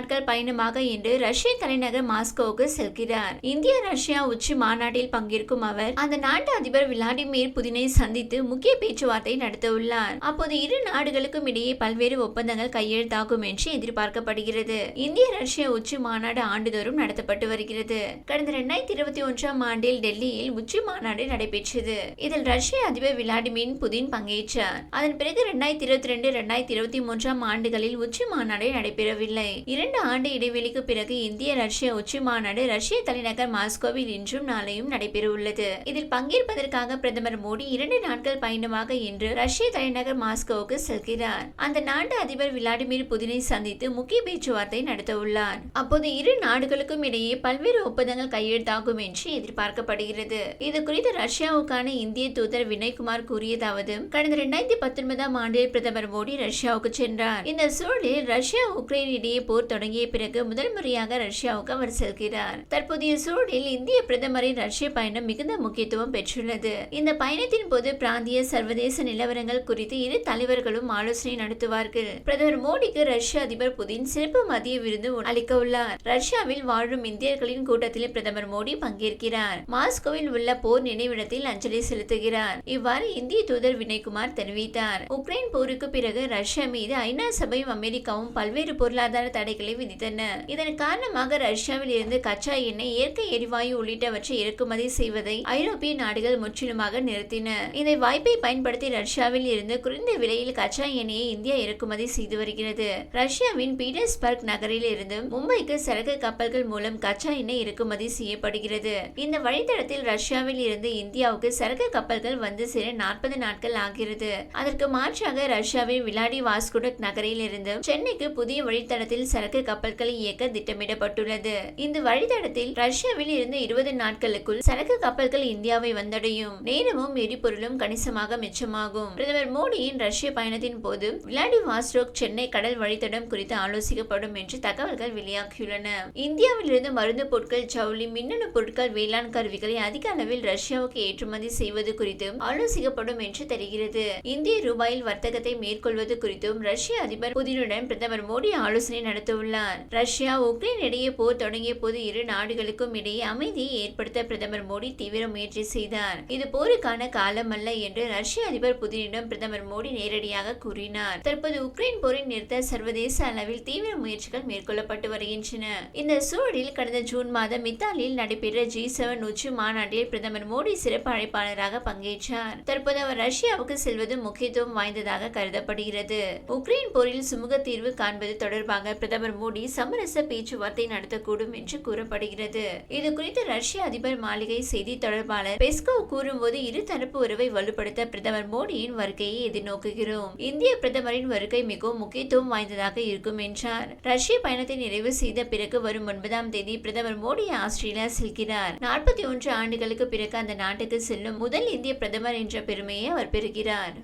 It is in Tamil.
நாட்கள் பயணமாக இன்று ரஷ்ய தலைநகர் மாஸ்கோவுக்கு செல்கிறார். இந்திய ரஷ்யா உச்சி மாநாட்டில் பங்கேற்கும் அவர் அந்த நாட்டு அதிபர் விளாடிமிர் புதினை சந்தித்து முக்கிய பேச்சுவார்த்தை நடத்த உள்ளார் அப்போது இரு நாடுகளுக்கும் இடையே பல்வேறு ஒப்பந்தங்கள் கையெழுத்தாகும் என்று எதிர்பார்க்கப்படுகிறது. இந்திய ரஷ்ய உச்சி மாநாடு ஆண்டுதோறும் நடத்தப்பட்டு வருகிறது. கடந்த இரண்டாயிரத்தி இருபத்தி ஒன்றாம் ஆண்டில் டெல்லியில் உச்சி மாநாடு நடைபெற்றது. இதில் ரஷ்ய அதிபர் விளாடிமிர் புதின் பங்கேற்றார். அதன் பிறகு இரண்டாயிரத்தி இருபத்தி ரெண்டு இரண்டாயிரத்தி இருபத்தி மூன்றாம் ஆண்டுகளில் உச்சி மாநாடு நடைபெறவில்லை. இரண்டு ஆண்டு இடைவெளிக்கு பிறகு இந்திய ரஷ்ய உச்சி மாநாடு ரஷ்ய தலைநகர் மாஸ்கோவில் இன்றும் நாளையும் நடைபெறவுள்ளது. இதில் பங்கேற்பதற்காக பிரதமர் மோடி இரண்டு நாட்கள் பயணமாக இன்று ரஷ்ய தலைநகர் மாஸ்கோவுக்கு செல்கிறார். அந்த நாட்டு அதிபர் விளாடிமிர் புதினை சந்தித்து முக்கிய பேச்சுவார்த்தை நடத்த உள்ளார் அப்போது இரு நாடுகளுக்கும் இடையே பல்வேறு ஒப்பந்தங்கள் கையெழுத்தாகும் என்று எதிர்பார்க்கப்படுகிறது. இது குறித்து ரஷ்யாவுக்கான இந்திய தூதர் வினய்குமார் கூறியதாவது கடந்த இரண்டாயிரத்தி பத்தொன்பதாம் ஆண்டில் பிரதமர் மோடி ரஷ்யாவுக்கு சென்றார். இந்த சூழலில் ரஷ்யா உக்ரைன் இடையே போர் தொடங்கிய பிறகு முதல் முறையாக ரஷ்யாவுக்கு அவர் செல்கிறார். தற்போதைய சூழலில் இந்திய பிரதமரின் ரஷ்ய பயணம் மிகுந்த முக்கியத்துவம் பெற்றுள்ளது. இந்த பயணத்தின் போது பிராந்திய சர்வதேச நிலவரங்கள் குறித்து இரு தலைவர்களும் ஆலோசனை நடத்துவார்கள். பிரதமர் மோடிக்கு ரஷ்ய அதிபர் புதின் சிறப்பு மதிய விருந்து அளிக்க உள்ளார் ரஷ்யாவில் வாழும் இந்தியர்களின் கூட்டத்தில் பிரதமர் மோடி பங்கேற்கிறார். மாஸ்கோவில் உள்ள போர் நினைவிடத்தில் அஞ்சலி செலுத்துகிறார். இவ்வாறு இந்திய தூதர் வினய்குமார் தெரிவித்தார். உக்ரைன் போருக்கு பிறகு ரஷ்யா மீது ஐநா சபையும் அமெரிக்காவும் பல்வேறு பொருளாதார தடைகள் விதித்தன. இதன் காரணமாக ரஷ்யாவில் இருந்து கச்சா எண்ணெய் இயற்கை எரிவாயு உள்ளிட்டவற்றை இறக்குமதி செய்வதை ஐரோப்பிய நாடுகள் முற்றிலுமாக நிறுத்தின. இந்த வாய்ப்பை பயன்படுத்தி ரஷ்யாவில் இருந்து குறைந்த விலையில் கச்சா எண்ணெயை இந்தியா இறக்குமதி செய்து வருகிறது. ரஷ்யாவின் பீட்டர்ஸ்பர்க் நகரில் இருந்து மும்பைக்கு சரக்கு கப்பல்கள் மூலம் கச்சா எண்ணெய் இறக்குமதி செய்யப்படுகிறது. இந்த வழித்தடத்தில் ரஷ்யாவில் இருந்து இந்தியாவுக்கு சரக்கு கப்பல்கள் வந்து சேர நாற்பது நாட்கள் ஆகிறது. அதற்கு மாற்றாக ரஷ்யாவின் விளாடி வாஸ்குடக் நகரில் இருந்து சென்னைக்கு புதிய வழித்தடத்தில் சரக்கு சரக்கு கப்பல்களை இயக்க திட்டமிடப்பட்டுள்ளது. இந்த வழித்தடத்தில் ரஷ்யாவில் இருந்து இருபது நாட்களுக்குள் சரக்கு கப்பல்கள் இந்தியாவை வந்தடையும். நேரமும் எரிபொருளும் கணிசமாக மிச்சமாகும். பிரதமர் மோடியின் ரஷ்ய பயணத்தின் போது விளாடி வாஸ்டோக் சென்னை கடல் வழித்தடம் குறித்து ஆலோசிக்கப்படும் என்று தகவல்கள் வெளியாகியுள்ளன. இந்தியாவிலிருந்து மருந்து பொருட்கள் ஜவுளி மின்னணு பொருட்கள் வேளாண் கருவிகளை அதிக அளவில் ரஷ்யாவுக்கு ஏற்றுமதி செய்வது குறித்தும் ஆலோசிக்கப்படும் என்று தெரிகிறது. இந்திய ரூபாயில் வர்த்தகத்தை மேற்கொள்வது குறித்தும் ரஷ்ய அதிபர் புதினுடன் பிரதமர் மோடி ஆலோசனை நடத்தவுள்ளார் ரஷ்யா உக்ரைன் இடையே போர் தொடங்கிய போது இரு நாடுகளுக்கும் இடையே அமைதியை ஏற்படுத்த பிரதமர் மோடி தீவிர முயற்சி செய்தார். இது போருக்கான காலம் அல்ல என்று ரஷ்ய அதிபர் புதினிடம் பிரதமர் மோடி நேரடியாக கூறினார். தற்போது உக்ரைன் போரை நிறுத்த சர்வதேச அளவில் தீவிர முயற்சிகள் மேற்கொள்ளப்பட்டு வருகின்றன. இந்த சூழலில் கடந்த ஜூன் மாதம் இத்தாலியில் நடைபெற்ற ஜி செவன் உச்சி மாநாட்டில் பிரதமர் மோடி சிறப்பு அழைப்பாளராக பங்கேற்றார். தற்போது அவர் ரஷ்யாவுக்கு செல்வது முக்கியத்துவம் வாய்ந்ததாக கருதப்படுகிறது. உக்ரைன் போரில் சுமூக தீர்வு காண்பது தொடர்பாக பிரதமர் மோடி சமரச பேச்சுவார்த்தை நடத்தக்கூடும் என்று கூறப்படுகிறது. இது குறித்து ரஷ்ய அதிபர் மாளிகை செய்தி தொடர்பாளர் பெஸ்கோ கூறும்போது இருதரப்பு உறவை வலுப்படுத்த பிரதமர் மோடியின் வருகையை எதிர்நோக்குகிறோம். இந்திய பிரதமரின் வருகை மிகவும் முக்கியத்துவம் வாய்ந்ததாக இருக்கும் என்றார். ரஷ்ய பயணத்தை நிறைவு செய்த பிறகு வரும் ஒன்பதாம் தேதி பிரதமர் மோடி ஆஸ்திரேலியா செல்கிறார். நாற்பத்தி ஒன்று ஆண்டுகளுக்கு பிறகு அந்த நாட்டுக்கு செல்லும் முதல் இந்திய பிரதமர் என்ற பெருமையை அவர் பெறுகிறார்.